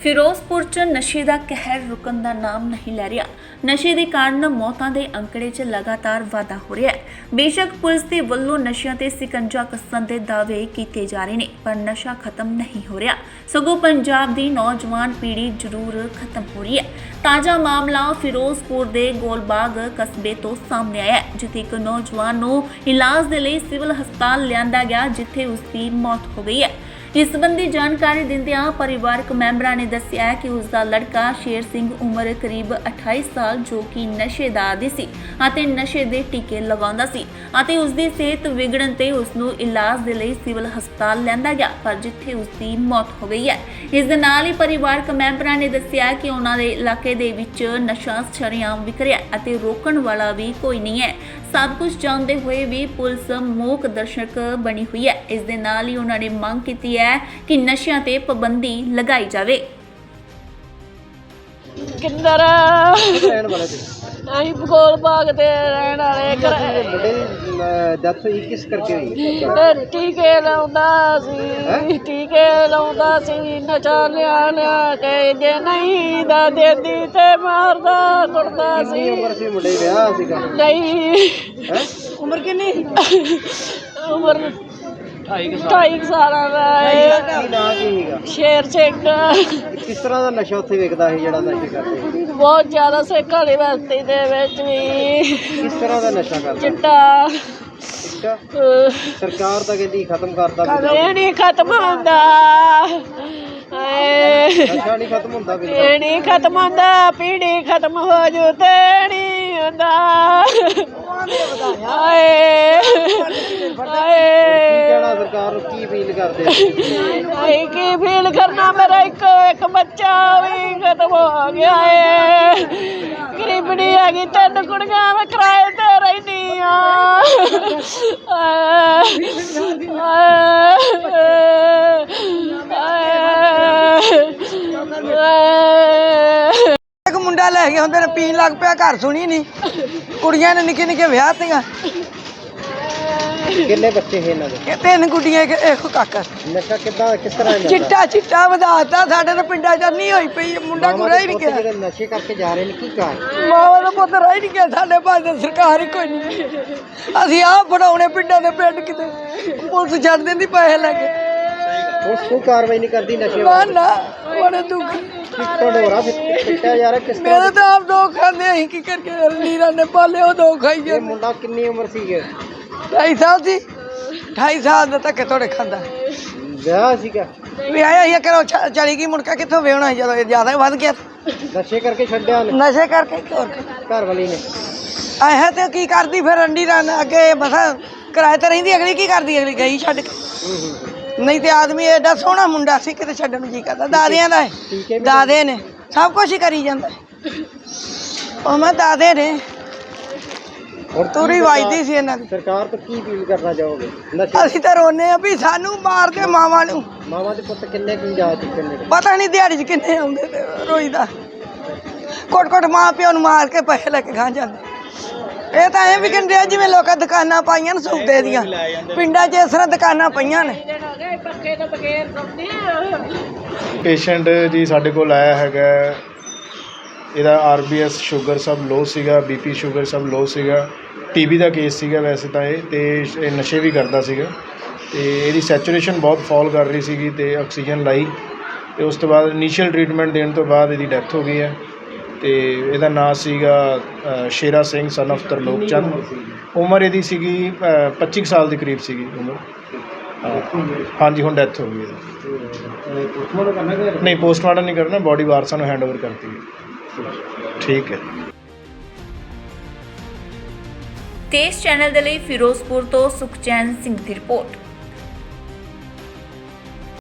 ਫਿਰੋਜ਼ਪੁਰ 'ਚ ਨਸ਼ੇ ਦਾ ਕਹਿਰ ਰੁਕਣ ਦਾ ਨਾਮ ਨਹੀਂ ਲੈ ਰਿਹਾ। ਨਸ਼ੇ ਦੇ ਕਾਰਨ ਮੌਤਾਂ ਦੇ ਅੰਕੜੇ 'ਚ ਲਗਾਤਾਰ ਵਾਧਾ ਹੋ ਰਿਹਾ ਹੈ। ਬੇਸ਼ੱਕ ਪੁਲਿਸ ਦੇ ਵੱਲੋਂ ਨਸ਼ਿਆਂ ਤੇ ਸਿਕੰਜਾ ਕੱਸਣ ਦੇ ਦਾਅਵੇ ਕੀਤੇ ਜਾ ਰਹੇ ਨੇ, ਪਰ ਨਸ਼ਾ ਖਤਮ ਨਹੀਂ ਹੋ ਰਿਹਾ। ਸਗੋਂ ਪੰਜਾਬ ਦੀ ਨੌਜਵਾਨ ਪੀੜ੍ਹੀ ਜ਼ਰੂਰ ਖਤਮ ਹੋ ਰਹੀ ਹੈ। ਤਾਜ਼ਾ ਮਾਮਲਾ ਫਿਰੋਜ਼ਪੁਰ ਦੇ ਗੋਲਬਾਗ ਕਸਬੇ ਤੋਂ ਸਾਹਮਣੇ ਆਇਆ ਹੈ, ਜਿੱਥੇ ਇੱਕ ਨੌਜਵਾਨ ਨੂੰ ਇਲਾਜ ਦੇ ਲਈ ਸਿਵਲ ਹਸਪਤਾਲ ਲਿਆਂਦਾ ਗਿਆ, ਜਿੱਥੇ ਉਸ ਦੀ ਮੌਤ ਹੋ ਗਈ ਹੈ। ਇਸ ਸੰਬੰਧੀ ਜਾਣਕਾਰੀ ਦਿੰਦਿਆਂ ਪਰਿਵਾਰਕ ਮੈਂਬਰਾਂ ਨੇ ਦੱਸਿਆ ਕਿ ਉਸ ਦਾ ਲੜਕਾ ਸ਼ੇਰ ਸਿੰਘ ਉਮਰ ਕਰੀਬ 28 ਸਾਲ ਜੋ ਕਿ ਨਸ਼ੇ ਦਾ ਆਦੀ ਸੀ ਅਤੇ ਨਸ਼ੇ ਦੇ ਟੀਕੇ ਲਗਾਉਂਦਾ ਸੀ ਅਤੇ ਉਸ ਦੀ ਸਿਹਤ ਵਿਗੜਨ ਤੇ ਉਸ ਨੂੰ ਇਲਾਜ ਦੇ ਲਈ ਸਿਵਲ ਹਸਪਤਾਲ ਲੈਂਦਾ ਗਿਆ, ਪਰ ਜਿੱਥੇ ਉਸ ਦੀ ਮੌਤ ਹੋ ਗਈ ਹੈ। ਇਸ ਦੇ ਨਾਲ ਹੀ ਪਰਿਵਾਰਕ ਮੈਂਬਰਾਂ ਨੇ ਦੱਸਿਆ ਕਿ ਉਹਨਾਂ ਦੇ ਇਲਾਕੇ ਦੇ ਵਿੱਚ ਨਸ਼ਾ ਸ਼ਰੇਆਮ ਵਿਕ ਰਿਹਾ ਅਤੇ ਰੋਕਣ ਵਾਲਾ ਵੀ ਕੋਈ ਨਹੀਂ ਹੈ। ਸਭ ਕੁਝ ਜਾਣਦੇ ਹੋਏ ਵੀ ਪੁਲਿਸ ਮੂਕ ਦਰਸ਼ਕ ਬਣੀ ਹੋਈ ਹੈ। ਇਸ ਦੇ ਨਾਲ ਹੀ ਉਹਨਾਂ ਨੇ ਮੰਗ ਕੀਤੀ ਹੈ ਕਿ ਨਸ਼ਿਆਂ ਤੇ ਪਾਬੰਦੀ ਲਗਾਈ ਜਾਵੇ। ਕਿੰਦਰ ਰਹਿਣ ਵਾਲੇ ਤੇ ਅਸੀਂ ਭਗੋਲ ਬਾਗ ਦੇ ਰਹਿਣ ਵਾਲੇ ਘਰ ਡੈਥ ਹੋਈ ਕਿਸ ਕਰਕੇ ਹੋਈ? ਇਹ ਟੀਕੇ ਲਾਉਂਦਾ ਸੀ ਟੀਕੇ ਲਾਉਂਦਾ ਸੀ ਨਸ਼ਾ ਲਿਆ ਲਿਆ ਕੇ ਜੇ ਨਹੀਂ ਦਾ ਦੇਦੀ ਤੇ ਮਾਰਦਾ ਕੁੱਟਦਾ ਕਿੰਨੀ ਸੀ। ਉਮਰ ਸੀ ਮੁੰਡੇ ਦੀ ਵਿਆਹ ਸੀਗਾ? ਨਹੀਂ। ਹੈ? ਉਮਰ ਕਿੰਨੀ ਉਮਰ 2.5 ਸਾਲਾਂ। ਦਾ ਹੈ ਕੀ ਨਾਂ ਕੀ ਸੀਗਾ? ਸ਼ੇਰ ਸਿੰਘ ਕਿਸ ਤਰ੍ਹਾਂ ਦਾ ਨਸ਼ਾ ਉੱਥੇ ਵਿਕਦਾ ਸੀ ਜਿਹੜਾ ਨਸ਼ੇ ਕਰਦੇ ਬਹੁਤ ਜ਼ਿਆਦਾ ਸੇਖਾਲੀ ਬਸਤੀ ਦੇ ਵਿੱਚ ਵੀ। ਕਿਸ ਤਰ੍ਹਾਂ ਦਾ ਨਸ਼ਾ ਕਰਦਾ ਚਿੱਟਾ। ਅੱਛਾ ਅਹ, ਸਰਕਾਰ ਤਾਂ ਕਹਿੰਦੀ ਖਤਮ ਕਰਤਾ ਵੀ ਇਹ ਨਹੀਂ ਖਤਮ ਹੁੰਦਾ। ਨਸ਼ਾ ਨਹੀਂ ਖਤਮ ਹੁੰਦਾ ਵੀ ਇਹ ਖਤਮ ਹੁੰਦਾ ਪੀੜੀ ਖਤਮ ਹੋ ਜੂ ਤੇ ਨਹੀਂ ਹੁੰਦਾ। ਹਾਏ ਕੀ ਹਾਏ। ਕਹਿਣਾ ਸਰਕਾਰ ਨੂੰ ਕੀ ਅਪੀਲ ਕਰਦੇ ਹਾਏ, ਕੀ ਫੀਲ ਕਰਨਾ ਮੇਰਾ ਇੱਕੋ, ਇੱਕ ਬੱਚਾ ਵੀ ਖਤਮ ਹੋ ਗਿਆ ਏ। ਗਰੀਬੜੀ ਆ ਗਈ ਤਿੰਨ ਕੁੜੀਆਂ ਮੈਂ ਕਿਰਾਏ ਤੇ ਰਹਿੰਦੀ ਆ। ਇੱਕ ਮੁੰਡਾ ਲੈ ਕੇ ਹੁੰਦੇ ਨੇ ਪੀਣ ਲੱਗ ਪਿਆ ਘਰ ਸੁਣੀ ਨਹੀਂ। ਕੁੜੀਆਂ ਨੇ ਨਿੱਕੇ ਨਿੱਕੇ ਵਿਆਹ ਤੀਆਂ। ਕਿੰਨੇ ਬੱਚੇ ਹੈ ਇਹਨਾਂ ਦੇ? ਇਹ ਤਿੰਨ ਗੁੱਡੀਆਂ ਇੱਕ ਇੱਕ ਕਾਕਾ। ਨਸ਼ਾ ਕਿੱਦਾਂ ਕਿਸ ਤਰ੍ਹਾਂ ਜਾਂਦਾ? ਚਿੱਟਾ ਚਿੱਟਾ ਵਧਾਤਾ ਸਾਡੇ ਤਾਂ ਪਿੰਡਾਂ ਚ ਨਹੀਂ ਹੋਈ ਪਈ ਮੁੰਡਾ ਮਾਵਾਂ ਗੁਰਾ ਹੀ ਦੇ ਨਹੀਂ ਪੁੱਤ ਗਿਆ। ਜਿਹੜੇ ਨਸ਼ੇ ਕਰਕੇ ਜਾ ਰਹੇ ਨੇ ਕੀ ਕਾਰਨ? ਮਾਵਾ ਦਾ ਪੁੱਤ ਰਹਿ ਨਹੀਂ ਗਿਆ ਸਾਡੇ ਪਾਸ ਤਾਂ ਸਰਕਾਰ ਹੀ ਕੋਈ ਨਹੀਂ। ਅਸੀਂ ਆਹ ਫੜਾਉਣੇ ਪਿੰਡਾਂ ਦੇ ਪਿੰਡ ਕਿਤੇ। ਪੁਲਿਸ ਛੱਡ ਦਿੰਦੀ ਪੈਸੇ ਲੈ ਕੇ। ਕੋਈ ਕਾਰਵਾਈ ਨਹੀਂ ਕਰਦੀ ਨਸ਼ੇ ਨਾ ਵਾਲੀ ਨਾ ਬੜੇ ਦੁੱਖ। ਤੁਹਾਡੇ ਹੋਰਾਂ ਪਿੱਟਿਆ ਜਾ ਰਿਹਾ ਕਿਸ ਤਰ੍ਹਾਂ ਮੇਰੇ ਤਾਂ ਆਪ ਦੋ ਖਾਂਦੇ ਅਸੀਂ ਕੀ ਕਰਕੇ ਨੀਰਾ ਨੇ ਪਾਲੇ ਉਹ ਦੋ ਖਾਈ ਇਹ ਜਾਂਦੇ। ਮੁੰਡਾ ਕਿੰਨੀ ਉਮਰ ਸੀ ਢਾਈ ਸਾਲ ਸੀ। ਢਾਈ ਸਾਲ ਦਾ ਧੱਕੇ ਥੋੜੇ ਖਾਂਦਾ? ਵਿਆਹ ਸੀਗਾ। ਵੀ ਆਇਆ ਇਹ ਕਰੋ ਚਲੀ ਗਈ ਮੁੜਕਾ ਕਿੱਥੋਂ ਵੇਉਣਾ ਜਦੋਂ ਇਹ ਜ਼ਿਆਦਾ ਹੀ ਵੱਧ ਗਿਆ ਨਸ਼ੇ ਕਰਕੇ ਛੱਡਿਆ ਉਹਨੇ? ਨਸ਼ੇ ਕਰਕੇ ਕੀ ਹੋਰ ਘਰ ਵਾਲੀ ਨੇ ਆਇਆ ਤੇ ਕੀ ਕਰਦੀ ਫਿਰ ਅੰਡੀ ਰਨ ਅੱਗੇ ਮਸਾ ਕਿਰਾਏ ਤੇ ਰਹਿੰਦੀ ਅਗਲੀ ਕੀ ਕਰਦੀ? ਅਗਲੀ ਗਈ ਛੱਡ ਕੇ। ਹੂੰ ਹੂੰ। ਨਹੀਂ ਤੇ ਆਦਮੀ ਐਡਾ ਸੋਹਣਾ ਮੁੰਡਾ ਸੀ ਕਿਤੇ ਛੱਡਣ ਨੂੰ ਜੀ ਕਰਦਾ। ਦਾਦਿਆਂ ਦਾ ਹੈ। ਦਾਦੇ ਨੇ ਸਭ ਕੁਝ ਹੀ ਕਰੀ ਜਾਂਦਾ। ਉਹ ਮੈਂ ਦਾਦੇ ਨੇ। ਕੀ ਤੂਰੀ ਵੱਜਦੀ ਸੀ ਇਹਨਾਂ ਦੀ। ਸਰਕਾਰ ਤੋਂ ਕੀ ਅਪੀਲ ਕਰਨਾ ਚਾਹੋਗੇ? ਅਸੀਂ ਤਾਂ ਰੋਨੇ ਆ ਵੀ ਸਾਨੂੰ ਮਾਰ ਦੇ ਮਾਵਾਂ ਨੂੰ। ਮਾਵਾਂ ਦੇ ਪੁੱਤ ਕਿੰਨੇ ਕੀ ਜਾ ਚੁੱਕੇ ਨੇ? ਪਤਾ ਨਹੀਂ ਦਿਹਾੜੀ 'ਚ ਕਿੰਨੇ ਆਉਂਦੇ ਤੇ ਰੋਈਦਾ ਕੋਟ ਕੋਟ ਮਾਂ ਪਿਓ ਨੂੰ ਮਾਰ ਕੇ ਪੈਸੇ ਲੈ ਕੇ ਖਾ ਜਾਂਦੇ। ਇਹ ਤਾਂ ਐਂ ਵੀ ਕਹਿੰਦੇ ਆ, ਜਿਵੇਂ ਲੋਕਾਂ ਦੁਕਾਨਾਂ ਪਾਈਆਂ ਨੇ ਸੌਦੇ ਦੀਆਂ। ਪਿੰਡਾਂ 'ਚ ਇਸ ਤਰ੍ਹਾਂ ਦੁਕਾਨਾਂ ਪਈਆਂ ਨੇ। ਪੇਸ਼ੈਂਟ ਜੀ ਸਾਡੇ ਕੋਲ ਆਇਆ ਹੈਗਾ। ਇਹਦਾ ਆਰਬੀਐਸ ਸ਼ੂਗਰ ਸਭ ਲੋ ਸੀਗਾ ਬੀਪੀ ਸ਼ੂਗਰ ਸਭ ਲੋ ਸੀਗਾ। ਟੀਬੀ ਦਾ ਕੇਸ ਸੀਗਾ ਵੈਸੇ ਤਾਂ ਇਹ, ਤੇ ਇਹ ਨਸ਼ੇ ਵੀ ਕਰਦਾ ਸੀਗਾ। ਤੇ ਇਹਦੀ ਸੈਚੂਰੇਸ਼ਨ ਬਹੁਤ ਫਾਲ ਕਰ ਰਹੀ ਸੀਗੀ ਤੇ ਆਕਸੀਜਨ ਲਾਈ। ਤੇ ਉਸ ਤੋਂ ਬਾਅਦ ਇਨੀਸ਼ੀਅਲ ਟ੍ਰੀਟਮੈਂਟ ਦੇਣ ਤੋਂ ਬਾਅਦ ਇਹਦੀ ਡੈਥ ਹੋ ਗਈ ਹੈ। ਤੇ ਇਹਦਾ ਨਾਮ ਸੀਗਾ ਅ, ਸ਼ੇਰਾ ਸਿੰਘ ਸਨ of ਤਰਲੋਕ ਚੰਦ। ਉਮਰ ਇਹਦੀ ਸੀਗੀ ਅ, 25 ਕੁ ਸਾਲ ਦੇ ਕਰੀਬ ਸੀਗੀ ਉਮਰ। ਹਾਂ। ਹਾਂਜੀ ਹੁਣ ਡੈਥ ਹੋ ਗਈ ਇਹਦੀ। ਨਹੀਂ? ਪੋਸਟਮਾਰਟਮ ਨਹੀਂ ਕਰਨਾ ਬੋਡੀ ਵਾਰਸਾਂ ਨੂੰ ਹੈਂਡਓਵਰ ਕਰਤੀ ਹੈ। ਠੀਕ ਹੈ। ਤੇਜ਼ ਚੈਨਲ ਦੇ ਲਈ ਫਿਰੋਜ਼ਪੁਰ ਤੋਂ ਸੁਖਚੈਨ ਸਿੰਘ ਦੀ ਰਿਪੋਰਟ।